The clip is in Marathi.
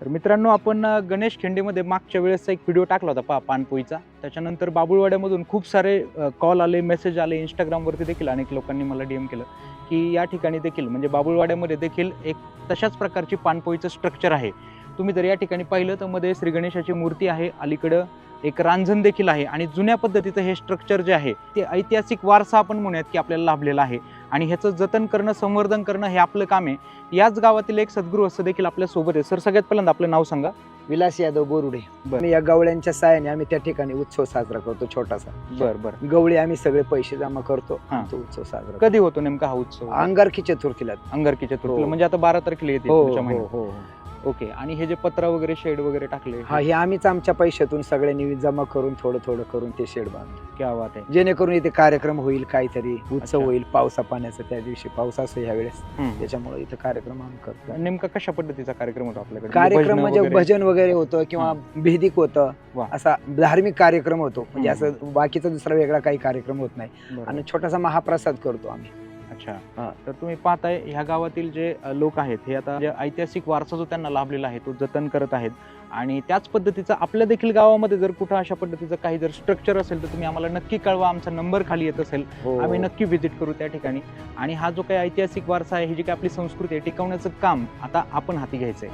तर मित्रांनो आपण गणेश खिंडीमध्ये मागच्या वेळेस एक व्हिडिओ टाकला होता पहा पानपोईचा. त्याच्यानंतर बाबुळवाड्यामधून खूप सारे कॉल आले मेसेज आले इंस्टाग्रामवरती देखील अनेक लोकांनी मला डी एम केलं की या ठिकाणी देखील म्हणजे बाबुळवाड्यामध्ये देखील एक तशाच प्रकारची पानपोईचं स्ट्रक्चर आहे. तुम्ही जर या ठिकाणी पाहिलं तर मध्ये श्री गणेशाची मूर्ती आहे अलीकडं एक रांजण देखील आहे आणि जुन्या पद्धतीचं हे स्ट्रक्चर जे आहे ते ऐतिहासिक वारसा आपण म्हणूयात की आपल्याला लाभलेला आहे. आणि ह्याचं जतन करणं संवर्धन करणं हे आपलं काम आहे. याच गावातील एक सद्गुरू असं देखील आपल्यासोबत आहे. सर सगळ्यात पहिल्यांदा आपलं नाव सांगा. विलास यादव बोरुडे. बरं. आम्ही या गवळ्यांच्या साहाय्याने आम्ही त्या ठिकाणी उत्सव साजरा करतो छोटासा. बरं बरं. गवळी आम्ही सगळे पैसे जमा करतो हा. तो उत्सव साजरा करतो. कधी होतो नेमका हा उत्सव? अंगारकी चतुर्थीला. अंगारकी चतुर्थीला हो. म्हणजे आता बारा तारखेला येते हो पुढच्या हो महिन्यात. हो. ओके आणि हे जे पत्रा वगैरे शेड वगैरे टाकले हा हे आम्हीच आमच्या पैशातून सगळ्यांनी जमा करून थोडं थोडं करून ते शेड बांधतो क्या बात आहे जेणेकरून इथे कार्यक्रम होईल काहीतरी उत्सव. होईल पावसा पाण्याचा त्या दिवशी पाऊस असतो ह्या वेळेस. त्याच्यामुळे इथे कार्यक्रम आम्ही करतो नेमका कशा पद्धतीचा कार्यक्रम होतो आपल्याकडे कार्यक्रम म्हणजे? भजन वगैरे होतं किंवा भेदिक होतं. असा धार्मिक कार्यक्रम होतो म्हणजे. असं बाकीचा दुसरा वेगळा काही कार्यक्रम होत नाही. आणि छोटासा महाप्रसाद करतो आम्ही अच्छा. तर तुम्ही पाहताय ह्या गावातील जे लोक आहेत हे आता जे ऐतिहासिक वारसा जो त्यांना लाभलेला आहे तो जतन करत आहेत आणि त्याच पद्धतीचं आपल्या देखील गावामध्ये जर कुठं अशा पद्धतीचं काही जर स्ट्रक्चर असेल तर तुम्ही आम्हाला नक्की कळवा आमचा नंबर खाली येत असेल हो. आम्ही नक्की व्हिजिट करू त्या ठिकाणी आणि हा जो काही ऐतिहासिक वारसा आहे ही जी काही आपली संस्कृती आहे टिकवण्याचं काम आता आपण हाती घ्यायचंय